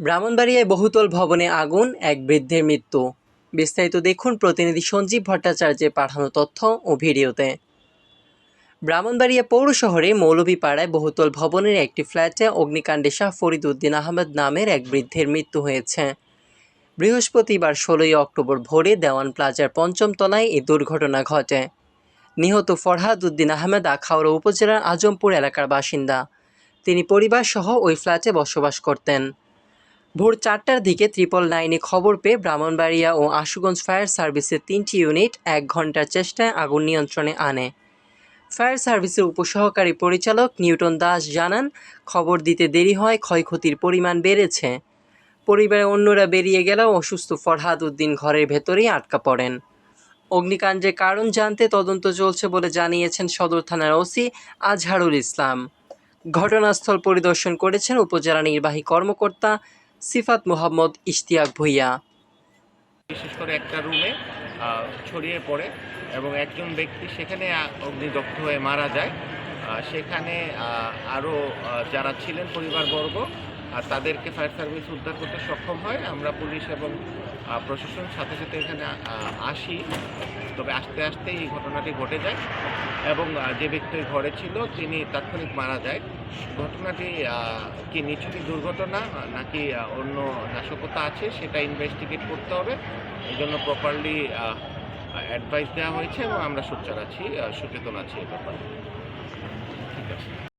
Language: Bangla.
ব্রাহ্মণবাড়িয়ায় বহুতল ভবনে আগুন, এক বৃদ্ধের মৃত্যু। বিস্তারিত দেখুন প্রতিনিধি সঞ্জীব ভট্টাচার্যের পাঠানো তথ্য ও ভিডিওতে। ব্রাহ্মণবাড়িয়া পৌর শহরে মৌলভীপাড়ায় বহুতল ভবনের একটি ফ্ল্যাটে অগ্নিকাণ্ডে শাহ ফরিদউদ্দিন আহমেদ নামের এক বৃদ্ধের মৃত্যু হয়েছে। বৃহস্পতিবার ষোলোই অক্টোবর ভোরে দেওয়ান প্লাজার পঞ্চম তলায় এই দুর্ঘটনা ঘটে। নিহত ফরহাদ উদ্দিন আহমেদ আখাউড়া উপজেলার আজমপুর এলাকার বাসিন্দা। তিনি পরিবারসহ ওই ফ্ল্যাটে বসবাস করতেন। ভোর চারটার দিকে ত্রিপল নাইনে খবর পেয়ে ব্রাহ্মণবাড়িয়া ও আশুগঞ্জ ফায়ার সার্ভিসের তিনটি ইউনিট এক ঘণ্টার চেষ্টায় আগুন নিয়ন্ত্রণে আনে। ফায়ার সার্ভিসের উপসহকারী পরিচালক নিউটন দাস জানান, খবর দিতে দেরি হয়, ক্ষয়ক্ষতির পরিমাণ বেড়েছে। পরিবারের অন্যরা বেরিয়ে গেলেও অসুস্থ ফরহাদ উদ্দিন ঘরের ভেতরেই আটকা পড়েন। অগ্নিকাণ্ডের কারণ জানতে তদন্ত চলছে বলে জানিয়েছেন সদর থানার ওসি আজহারুল ইসলাম। ঘটনাস্থল পরিদর্শন করেছেন উপজেলা নির্বাহী কর্মকর্তা সিফাত মোহাম্মদ ইশতিয়াক ভুইয়া। বিশেষ করে একটা রুমে ছড়িয়ে পড়ে এবং একজন ব্যক্তি সেখানে অগ্নিদগ্ধ হয়ে মারা যায়। সেখানে আরও যারা ছিলেন পরিবারবর্গ তাদেরকে ফায়ার সার্ভিস উদ্ধার করতে সক্ষম হয়। আমরা পুলিশ এবং প্রশাসন সাথে সাথে এখানে আসি। তবে আস্তে আস্তে এই ঘটনাটি ঘটে যায় এবং যে ব্যক্তি ঘরে ছিল, তিনি তাৎক্ষণিক মারা যায়। ঘটনাটি কি নিচুটি দুর্ঘটনা নাকি অন্য নাশকতা আছে সেটা ইনভেস্টিগেট করতে হবে। এই জন্য প্রপারলি অ্যাডভাইস দেওয়া হয়েছে এবং আমরা সোচ্চার আছি সচেতন আছি এ ব্যাপারে। ঠিক আছে।